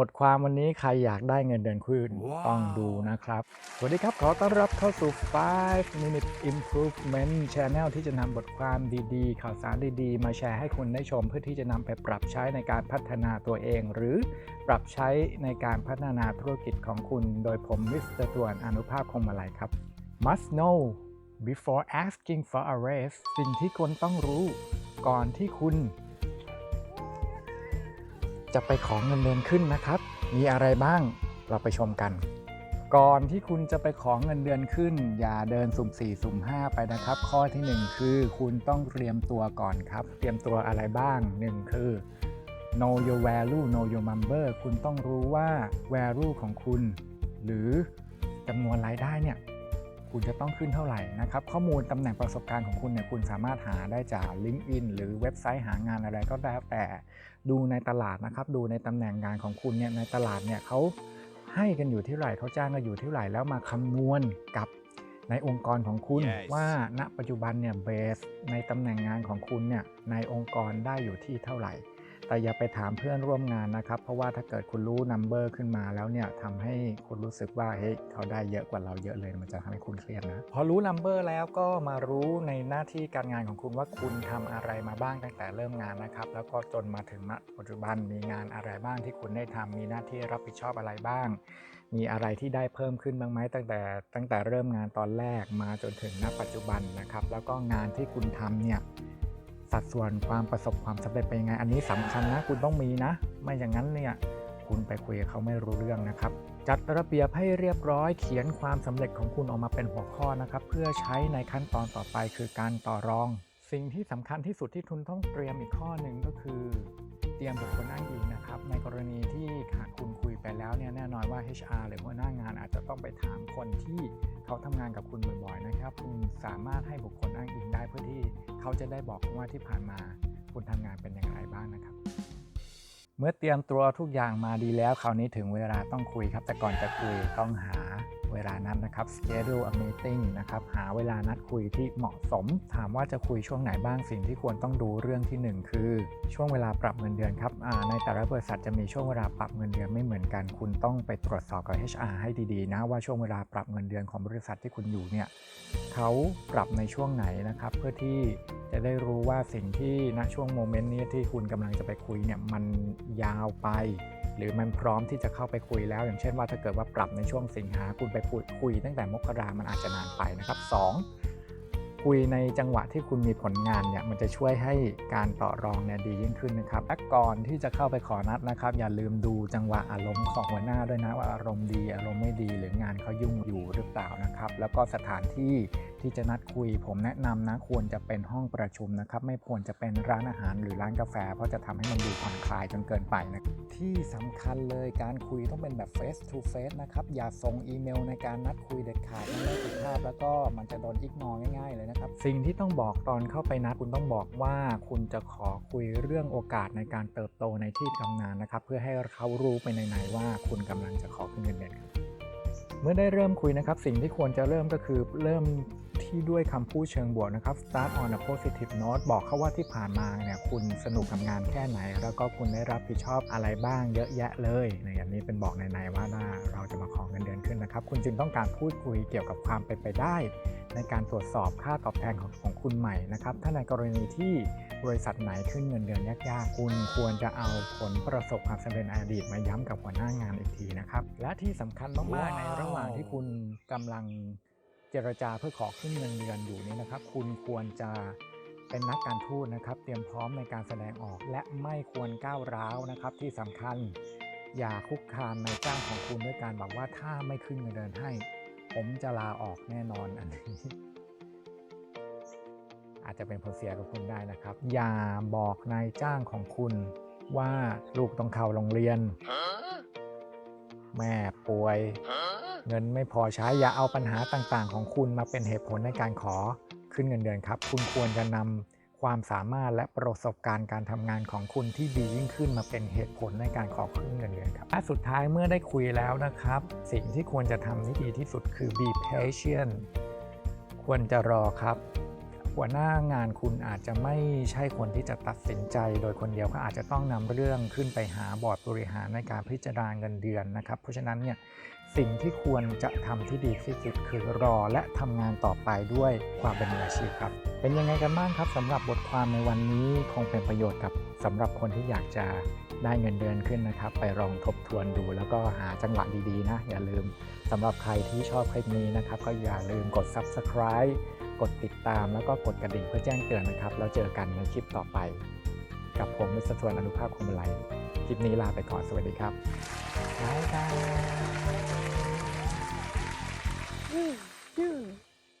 บทความวันนี้ใครอยากได้เงินเดือนขึ้นว้าวต้องดูนะครับ สวัสดีครับ ขอต้อนรับเข้าสู่ 5 Minute Improvement Channel ที่จะนำบทความดีๆ ข่าวสารดีๆ มาแชร์ให้คุณได้ชม เพื่อที่จะนำไปปรับใช้ในการพัฒนาตัวเอง หรือปรับใช้ในการพัฒนาธุรกิจของคุณ โดยผมมิสเตอร์ตวนอนุภาพคงมาลัยครับ must know before asking for a raise สิ่งที่คุณต้องรู้ ก่อนที่คุณ จะไปขอเงินเดือนขึ้นนะครับ มีอะไรบ้างเราไปชมกัน ก่อนที่คุณจะไปขอเงินเดือนขึ้น อย่าเดินสุ่ม4สุ่ม5 ไปนะครับ ข้อทีหนึ่1 คือคุณต้องเตรียมตัวก่อนครับ เตรียมตัวอะไรบ้าง 1 คือ know your value know your number คุณต้องรู้ว่า value ของคุณ หรือจำนวนรายได้เนี่ย คุณจะต้องขึ้นเท่าไหร่นะครับ ข้อมูลตำแหน่งประสบการณ์ของคุณเนี่ยคุณสามารถหาได้จาก LinkedIn หรือเว็บไซต์หางานอะไรก็แล้วแต่ดูในตลาดนะครับ ดูในตำแหน่งงานของคุณเนี่ยในตลาดเนี่ยเขาให้กันอยู่ที่ไหร่เขาจ้างกันอยู่ที่ไหร่แล้วมาคำนวณกับในองค์กรของคุณ Yes ว่าณปัจจุบันเนี่ยเบสในตำแหน่งงานของคุณเนี่ยในองค์กรได้อยู่ที่เท่าไหร่ แต่อย่าไปถามเพื่อนร่วมงานนะครับ เพราะว่าถ้าเกิดคุณรู้นัมเบอร์ขึ้นมาแล้วเนี่ยทำให้คุณรู้สึกว่าเฮ้ยเขาได้เยอะกว่าเราเยอะเลยมันจะทำให้คุณเครียดนะ พอรู้นัมเบอร์แล้วก็มารู้ในหน้าที่การงานของคุณว่าคุณทำอะไรมาบ้างตั้งแต่เริ่มงานนะครับ แล้วก็จนมาถึงณปัจจุบันมีงานอะไรบ้างที่คุณได้ทำมีหน้าที่รับผิดชอบอะไรบ้าง มีอะไรที่ได้เพิ่มขึ้นบ้างไหมตั้งแต่ ตั้งแต่เริ่มงานตอนแรกมาจนถึงณปัจจุบันนะครับ แล้วก็งานที่คุณทำเนี่ย สัดส่วนความประสบความสำเร็จเป็นยังไง อันนี้สำคัญนะ คุณต้องมีนะ ไม่อย่างนั้นเนี่ยคุณไปคุยกับเขาไม่รู้เรื่องนะครับ จัดระเบียบให้เรียบร้อยเขียนความสำเร็จของคุณออกมาเป็นหัวข้อนะครับ เพื่อใช้ในขั้นตอนต่อไปคือการต่อรอง สิ่งที่สำคัญที่สุดที่คุณต้องเตรียมอีกข้อหนึ่งก็คือ เตรียมบุคคลอ้างอิงนะครับ ในกรณีที่หากคุณคุยไปแล้วเนี่ยแน่นอนว่า HR หรือหัวหน้างานอาจจะต้องไปถามคนที่เขาทำงานกับคุณบ่อยๆนะครับ คุณสามารถให้บุคคลอ้างอิงได้เพื่อที่ เขาจะได้บอกว่าที่ผ่านมาคุณทำงานเป็นอย่างไรบ้างนะครับ เมื่อเตรียมตัวทุกอย่างมาดีแล้วคราวนี้ถึงเวลาต้องคุยครับ แต่ก่อนจะคุยต้องหา เวลานัดนะครับ schedule a meeting นะครับ หาเวลานัดคุยที่เหมาะสม ถามว่าจะคุยช่วงไหนบ้างสิ่งที่ควรต้องดูเรื่องที่หนึ่งคือ ช่วงเวลาปรับเงินเดือนครับในแต่ละบริษัทจะมีช่วงเวลาปรับเงินเดือนไม่เหมือนกัน คุณต้องไปตรวจสอบกับ HR ให้ดีๆนะว่าช่วงเวลาปรับเงินเดือนของบริษัทที่คุณอยู่เนี่ยเขาปรับในช่วงไหนนะครับ เพื่อที่จะได้รู้ว่าสิ่งที่ณช่วงโมเมนต์นี้ที่คุณกำลังจะไปคุยเนี่ยมันยาวไป หรือมันพร้อมที่จะเข้าไปคุยแล้ว อย่างเช่นว่าถ้าเกิดว่าปรับในช่วงสิงหาคุณไปพูดคุย ตั้งแต่มกรามันอาจจะนานไปนะครับ 2. คุยในจังหวะที่คุณมีผลงานเนี่ยมันจะช่วยให้การต่อรองเนี่ยดียิ่งขึ้นนะครับและก่อนที่จะเข้าไปขอนัดนะครับ อย่าลืมดูจังหวะอารมณ์ของหัวหน้าด้วยนะว่าอารมณ์ดีอารมณ์ไม่ดีหรืองานเขายุ่งอยู่หรือเปล่านะครับ แล้วก็สถานที่ ที่จะนัดคุย ผมแนะนำนะควรจะเป็นห้องประชุมนะครับ ไม่ควรจะเป็นร้านอาหารหรือร้านกาแฟ เพราะจะทำให้มันดูผ่อนคลายจนเกินไปนะที่สำคัญเลยการคุยต้องเป็นแบบ face to face นะครับอย่าส่งอีเมลในการนัดคุยเด็ดขาดมันไม่สุภาพแล้วก็มันจะโดนอิกนอง่าย ๆ เลยนะครับ สิ่งที่ต้องบอกตอนเข้าไปนัดคุณต้องบอกว่าคุณจะขอคุยเรื่องโอกาสในการเติบโตในที่ทำงานนะครับ เพื่อให้เขารู้ไปในๆว่าคุณกำลังจะขอขึ้นเงินเดือนเมื่อได้เริ่มคุยนะครับ สิ่งที่ควรจะเริ่มก็คือเริ่ม ที่ด้วยคำพูดเชิงบวกนะครับ start on a positive note บอกเขาว่าที่ผ่านมาเนี่ยคุณสนุกกับงานแค่ไหน แล้วก็คุณได้รับผิดชอบอะไรบ้างเยอะแยะเลยในอันนี้เป็นบอกในๆว่าเราจะมาขอเงินเดือนขึ้นนะครับ คุณจึงต้องการพูดคุยเกี่ยวกับความเป็นไปได้ ในการตรวจสอบค่าตอบแทนของของคุณใหม่นะครับ ถ้าในกรณีที่บริษัทไหนขึ้นเงินเดือนยากๆ คุณควรจะเอาผลประสบความสำเร็จอดีตมาย้ำกับหัวหน้างานอีกทีนะครับ และที่สำคัญมากๆ ในระหว่างที่คุณกำลัง เจรจาเพื่อขอขึ้นเงินเดือนอยู่นี้นะครับ คุณควรจะเป็นนักการทูตนะครับ เตรียมพร้อมในการแสดงออก และไม่ควรก้าวร้าวนะครับ ที่สำคัญ อย่าคุกคามนายจ้างของคุณด้วยการบอกว่าถ้าไม่ขึ้นเงินเดือนให้ ผมจะลาออกแน่นอนอันนี้อาจจะเป็นผลเสียกับคุณได้นะครับ อย่าบอกนายจ้างของคุณว่าลูกต้องเข้าโรงเรียน แม่ป่วย เงินไม่พอใช้อย่าเอาปัญหาต่างๆ ของคุณมาเป็นเหตุผลในการขอขึ้นเงินเดือนครับ คุณควรจะนำความสามารถและประสบการณ์การทำงานของคุณที่ดียิ่งขึ้นมาเป็นเหตุผลในการขอขึ้นเงินเดือนครับและสุดท้ายเมื่อได้คุยแล้วนะครับ สิ่งที่ควรจะทำที่ดีที่สุดคือ be patient ควรจะรอครับหัวหน้างานคุณอาจจะไม่ใช่คนที่จะตัดสินใจ โดยคนเดียวก็อาจจะต้องนำเรื่องขึ้นไปหาบอร์ดบริหารในการพิจารณาเงินเดือนนะครับ เพราะฉะนั้นเนี่ย สิ่งที่ควรจะทำที่ดีที่สุดคือรอและทำงานต่อไปด้วยความเป็นมืออาชีพครับ เป็นยังไงกันบ้างครับสำหรับบทความในวันนี้คงเป็นประโยชน์กับสำหรับคนที่อยากจะได้เงินเดือนขึ้นนะครับ ไปลองทบทวนดู แล้วก็หาจังหวะดีๆนะ อย่าลืมสำหรับใครที่ชอบคลิปนี้นะครับ ก็อย่าลืมกด subscribe กดติดตามแล้วก็กดกระดิ่งเพื่อแจ้งเตือนนะครับ แล้วเจอกันในคลิปต่อไป กับผมมิสเตอร์ทวนอนุภาพคมไล คลิปนี้ลาไปก่อนสวัสดีครับบ๊ายบาย